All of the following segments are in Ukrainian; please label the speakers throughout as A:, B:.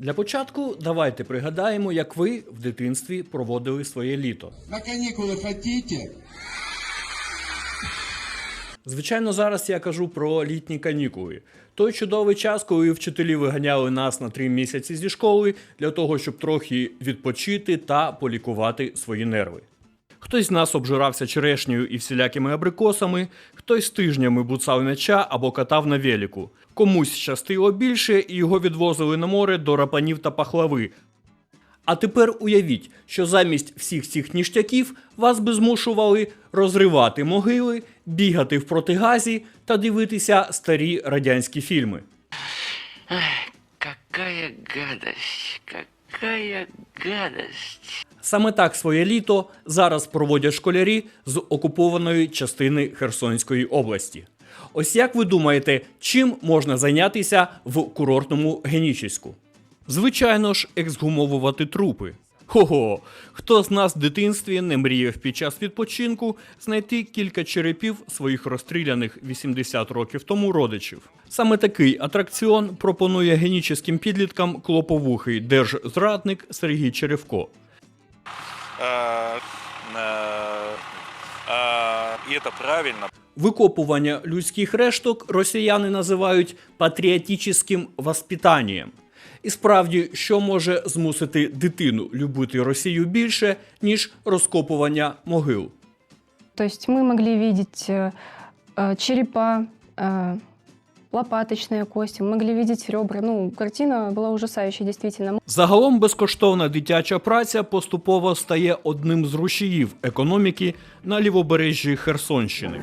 A: Для початку давайте пригадаємо, як ви в дитинстві проводили своє літо.
B: На канікули хочете?
A: Звичайно, зараз я кажу про літні канікули. Той чудовий час, коли вчителі виганяли нас на три місяці зі школи для того, щоб трохи відпочити та полікувати свої нерви. Хтось з нас обжирався черешнею і всілякими абрикосами, хтось тижнями буцав м'яча або катав на веліку. Комусь щастило більше, і його відвозили на море до рапанів та пахлави. А тепер уявіть, що замість всіх цих ніштяків вас би змушували розривати могили, бігати в протигазі та дивитися старі радянські фільми.
C: Какая гадость, какая гадость.
A: Саме так своє літо зараз проводять школярі з окупованої частини Херсонської області. Ось як ви думаєте, чим можна зайнятися в курортному Генічеську? Звичайно ж, ексгумовувати трупи. Хо-хо, хто з нас в дитинстві не мріяв під час відпочинку знайти кілька черепів своїх розстріляних 80 років тому родичів. Саме такий атракціон пропонує генічеським підліткам клоповухий держзрадник Сергій Черевко.
D: А, а, а, и это правильно.
A: Викопування людських решток росіяни називають патріотичним воспитанням. І справді, що може змусити дитину любити Росію більше, ніж розкопування могил?
E: То есть мы могли видеть э, э, черепа, э, лопаточные кости, мы могли видеть ребра. Ну, картина была ужасающая, действительно.
A: Загалом безкоштовна дитяча праця поступово стає одним з рушіїв економіки на лівобережжі Херсонщини.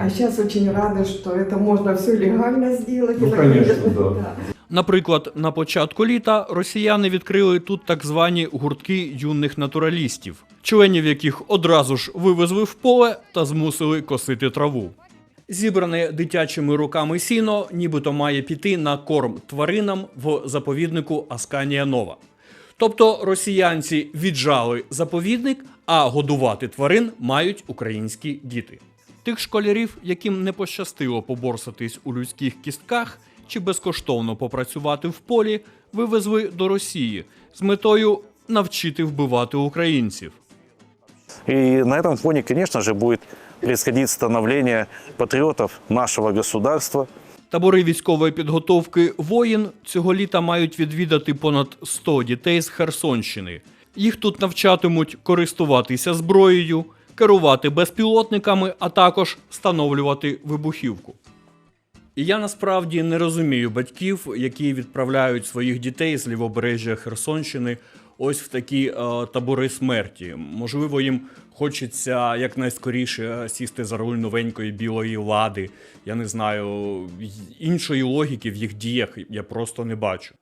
F: А сейчас очень рада, что это можно все легально сделать.
G: Ну,
F: И
G: конечно,
F: наконец-то,
G: да.
A: Наприклад, на початку літа росіяни відкрили тут так звані гуртки юних натуралістів, членів яких одразу ж вивезли в поле та змусили косити траву. Зібране дитячими руками сіно нібито має піти на корм тваринам в заповіднику Асканія Нова. Тобто росіянці віджали заповідник, а годувати тварин мають українські діти. Тих школярів, яким не пощастило поборсатись у людських кістках чи безкоштовно попрацювати в полі, вивезли до Росії з метою навчити вбивати українців.
H: И на этом фоне, конечно же, будет происходить становление патриотов нашего государства,
A: Табори військової підготовки воїн цього літа мають відвідати понад 100 дітей з Херсонщини. Їх тут навчатимуть користуватися зброєю, керувати безпілотниками, а також встановлювати вибухівку. І я насправді не розумію батьків, які відправляють своїх дітей з лівобережжя Херсонщини ось в такі е, табори смерті. Можливо, їм хочеться якнайскоріше сісти за руль новенької білої лади. Я не знаю, іншої логіки в їх діях я просто не бачу.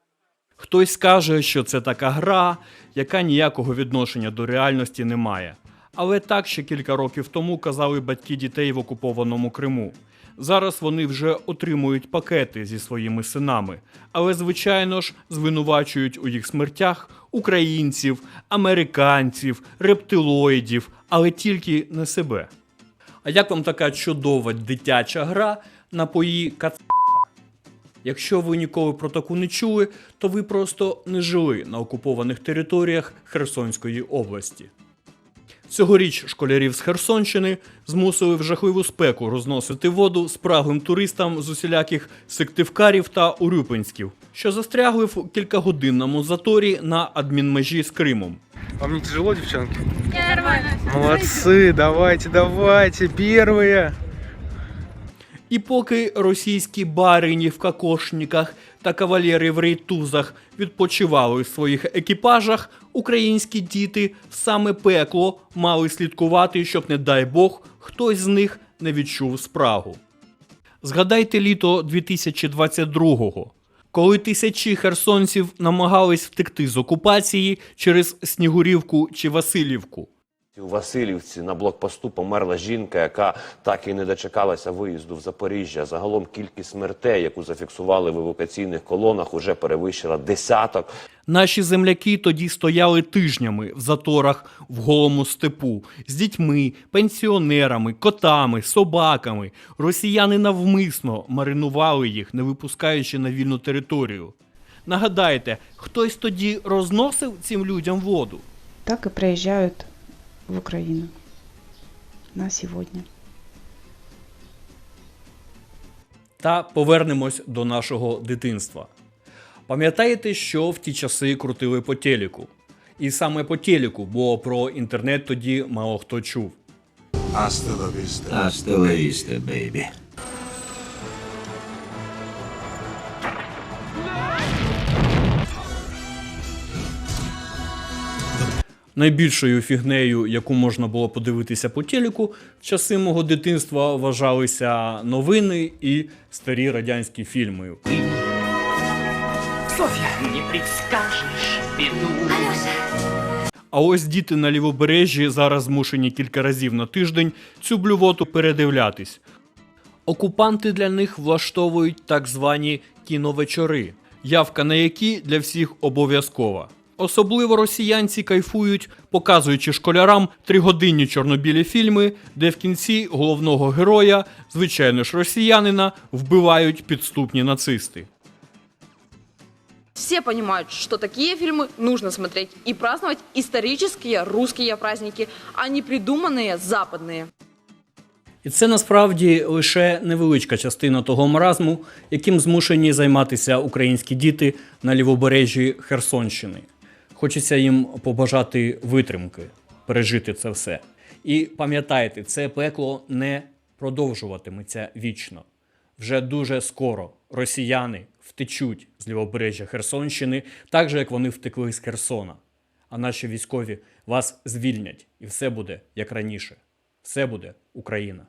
A: Хтось скаже, що це така гра, яка ніякого відношення до реальності не має. Але так ще кілька років тому казали батьки дітей в окупованому Криму. Зараз вони вже отримують пакети зі своїми синами, але звичайно ж звинувачують у їх смертях українців, американців, рептилоїдів, але тільки не себе. А як вам така чудова дитяча гра напої кац... Якщо ви ніколи про таку не чули, то ви просто не жили на окупованих територіях Херсонської області. Цьогоріч школярів з Херсонщини змусили в жахливу спеку розносити воду спраглим туристам з усіляких сективкарів та урюпинськів, що застрягли в кількагодинному заторі на адмінмежі з Кримом.
I: Вам не тяжело, девчонки? Молодцы, давайте, давайте, первые.
A: І поки російські барині в кокошниках та кавалери в рейтузах відпочивали в своїх екіпажах, українські діти саме пекло мали слідкувати, щоб, не дай Бог, хтось з них не відчув спрагу. Згадайте літо 2022-го, коли тисячі херсонців намагались втекти з окупації через Снігурівку чи Васильівку.
J: У Васильівці на блокпосту померла жінка, яка так і не дочекалася виїзду в Запоріжжя. Загалом кількість смертей, яку зафіксували в евакуаційних колонах, уже перевищила десяток.
A: Наші земляки тоді стояли тижнями в заторах в голому степу з дітьми, пенсіонерами, котами, собаками. Росіяни навмисно маринували їх, не випускаючи на вільну територію. Нагадайте, хтось тоді розносив цим людям воду?
G: так и приезжают в Украину на сегодня.
A: Та повернемось до нашого дитинства. Пам'ятаєте, що в ті часи крутили по телеку? І саме по телеку, бо про інтернет тоді мало хто чув.
B: Hasta la vista,
A: Найбільшою фігнею, яку можна було подивитися по телеку, в часи мого дитинства вважалися новини і старі радянські фільми.
C: Не предскажешь беду.
A: А ось діти на лівобережжі зараз змушені кілька разів на тиждень цю блювоту передивлятись. Окупанти для них влаштовують так звані кіновечори, явка на які для всіх обов'язкова. Особливо росіянці кайфують, показуючи школярам тригодинні чорнобілі фільми, де в кінці головного героя, звичайно ж росіянина, вбивають підступні нацисти.
K: Все понимают, что такие фильмы нужно смотреть и праздновать исторические русские праздники, а не придуманные западные.
A: І це насправді лише невеличка частина того маразму, яким змушені займатися українські діти на лівобережжі Херсонщини. Хочеться їм побажати витримки, пережити це все. І пам'ятайте, це пекло не продовжуватиметься вічно. Вже дуже скоро росіяни втечуть з лівобережжя Херсонщини, так же як вони втекли з Херсона. А наші військові вас звільнять, і все буде як раніше. Все буде Україна.